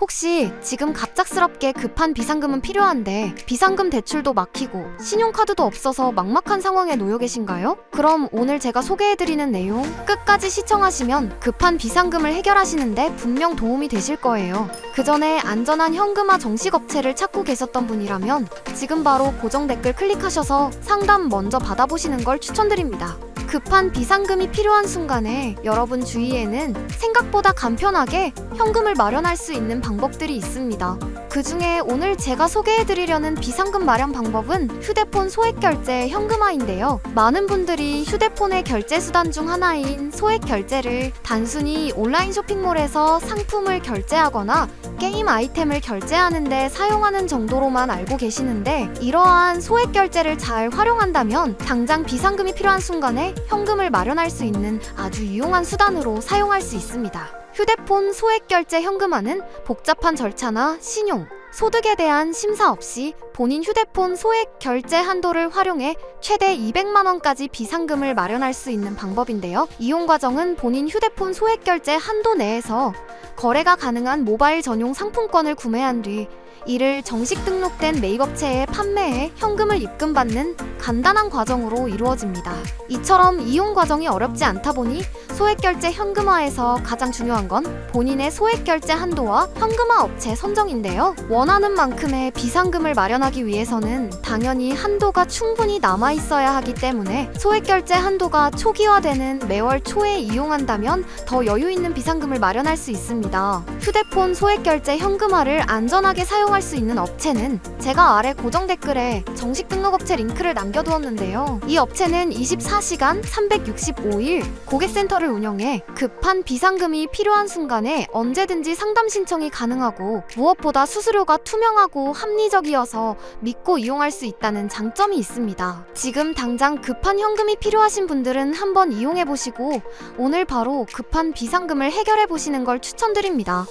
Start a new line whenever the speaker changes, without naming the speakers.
혹시 지금 갑작스럽게 급한 비상금은 필요한데 비상금 대출도 막히고 신용카드도 없어서 막막한 상황에 놓여 계신가요? 그럼 오늘 제가 소개해드리는 내용 끝까지 시청하시면 급한 비상금을 해결하시는데 분명 도움이 되실 거예요. 그 전에 안전한 현금화 정식업체를 찾고 계셨던 분이라면 지금 바로 고정 댓글 클릭하셔서 상담 먼저 받아보시는 걸 추천드립니다. 급한 비상금이 필요한 순간에 여러분 주위에는 생각보다 간편하게 현금을 마련할 수 있는 방법들이 있습니다. 그 중에 오늘 제가 소개해드리려는 비상금 마련 방법은 휴대폰 소액 결제 현금화인데요. 많은 분들이 휴대폰의 결제 수단 중 하나인 소액 결제를 단순히 온라인 쇼핑몰에서 상품을 결제하거나 게임 아이템을 결제하는데 사용하는 정도로만 알고 계시는데 이러한 소액 결제를 잘 활용한다면 당장 비상금이 필요한 순간에 현금을 마련할 수 있는 아주 유용한 수단으로 사용할 수 있습니다. 휴대폰 소액 결제 현금화는 복잡한 절차나 신용, 소득에 대한 심사 없이 본인 휴대폰 소액 결제 한도를 활용해 최대 200만 원까지 비상금을 마련할 수 있는 방법인데요. 이용 과정은 본인 휴대폰 소액 결제 한도 내에서 거래가 가능한 모바일 전용 상품권을 구매한 뒤 이를 정식 등록된 매입업체에 판매해 현금을 입금받는 간단한 과정으로 이루어집니다. 이처럼 이용 과정이 어렵지 않다 보니 소액 결제 현금화에서 가장 중요한 건 본인의 소액 결제 한도와 현금화 업체 선정인데요. 원하는 만큼의 비상금을 마련하기 위해서는 당연히 한도가 충분히 남아 있어야 하기 때문에 소액 결제 한도가 초기화되는 매월 초에 이용한다면 더 여유 있는 비상금을 마련할 수 있습니다. 휴대폰 소액 결제 현금화를 안전하게 사용 할 수 있는 업체는 제가 아래 고정 댓글에 정식 등록 업체 링크를 남겨두었는데요. 이 업체는 24시간 365일 고객센터를 운영해 급한 비상금이 필요한 순간에 언제든지 상담 신청이 가능하고 무엇보다 수수료가 투명하고 합리적이어서 믿고 이용할 수 있다는 장점이 있습니다. 지금 당장 급한 현금이 필요하신 분들은 한번 이용해 보시고 오늘 바로 급한 비상금을 해결해 보시는 걸 추천드립니다.